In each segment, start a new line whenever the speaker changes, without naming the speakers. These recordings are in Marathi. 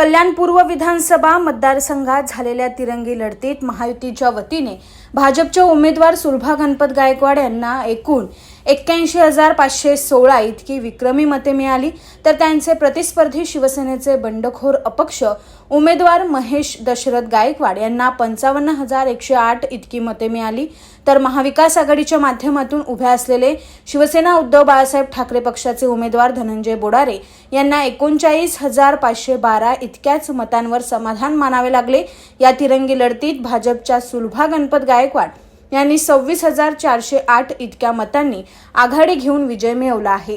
कल्याण पूर्व विधानसभा मतदारसंघात झालेल्या तिरंगी लढतीत महायुतीच्या वतीने भाजपच्या उमेदवार सुलभा गणपत गायकवाड यांना एकूण एक्क्याऐंशी हजार पाचशे सोळा इतकी विक्रमी मते मिळाली. तर त्यांचे प्रतिस्पर्धी शिवसेनेचे बंडखोर अपक्ष उमेदवार महेश दशरथ गायकवाड यांना पंचावन्न हजार एकशे आठ इतकी मते मिळाली. तर महाविकास आघाडीच्या माध्यमातून उभे असलेले शिवसेना उद्धव बाळासाहेब ठाकरे पक्षाचे उमेदवार धनंजय बोडारे यांना एकोणचाळीस हजार पाचशे बारा इतक्याच मतांवर समाधान मानावे लागले. या तिरंगी लढतीत भाजपच्या सुलभा गणपत गायकवाड यांनी सव्वीस हजार चारशे आठ इतक्या मतांनी आघाडी घेऊन विजय मिळवला आहे.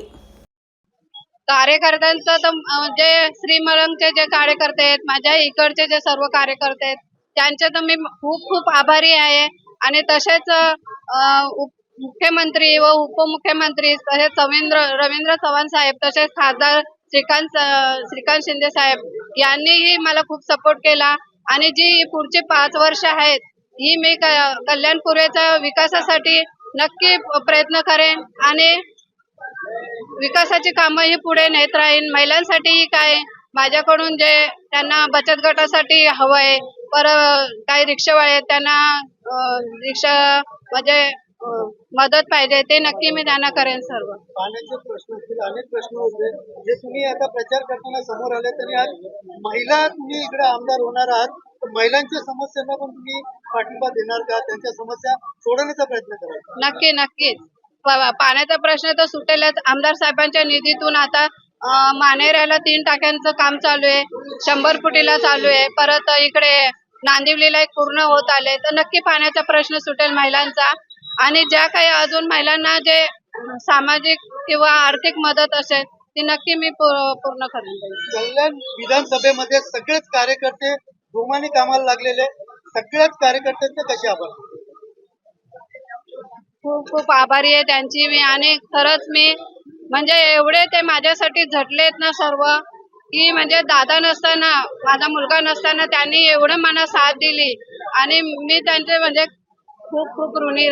कार्यकर्त्यांचं तर जे श्रीमलंगचे जे कार्यकर्ते आहेत माझ्या इकडचे जे सर्व कार्यकर्ते आहेत त्यांचे तर मी खूप खूप आभारी आहे. आणि तसेच उप- मुख्यमंत्री व उपमुख्यमंत्री तसेच रवींद्र रवींद्र चव्हाण साहेब तसेच खासदार श्रीकांत श्रीकांत शिंदे साहेब यांनीही मला खूप सपोर्ट केला. आणि जी पुढची पाच वर्ष आहेत ही मी कल्याणपुरेच्या विकासासाठी नक्की प्रयत्न करेन आणि विकासाची कामं ही पुढे नेत राहीन. महिलांसाठीही काय? माझ्याकडून जे त्यांना बचत गटासाठी हवंय पर काही रिक्षावाळे आहेत, त्यांना रिक्षा म्हणजे मदत पाहिजे ते नक्की मी त्यांना करेन सर्व.
पाण्याचे प्रश्न असतील अनेक प्रश्न होते. जे तुम्ही आता प्रचार करताना समोर आले तरी आज महिला तुम्ही इकडे आमदार होणार आहात. महिलांच्या समस्यांना पण तुम्ही पाठिंबा देणार का? त्यांच्या समस्या सोडवण्याचा प्रयत्न कराल
नक्की नक्कीच पाण्याचा प्रश्न तर सुटेलच. आमदार साहेबांच्या निधीतून आता अं, मानेऱ्याला तीन टाक्यांचं काम चालू आहे. शंभर फुटीला चालू आहे. परत इकडे नांदिवलीला एक पूर्ण होत आले. तर नक्की पाण्याचा प्रश्न सुटेल महिलांचा. आणि ज्या काही अजून महिलांना जे सामाजिक किंवा आर्थिक मदत असेल ती नक्की मी पूर्ण करेन.
कल्याण विधानसभेमध्ये सगळेच कार्यकर्ते जोमाने कामाला लागलेले सगळ्याच कार्यकर्त्यांचे कसे आभार
खूप खूप आभारी आहे त्यांची मी आणि खरंच मी म्हणजे एवढे ते माझ्यासाठी झटलेत ना सर्व की म्हणजे दादा नसताना माझा मुलगा नसताना त्यांनी एवढं मला साथ दिली आणि मी त्यांचे म्हणजे खूप खूप ऋणी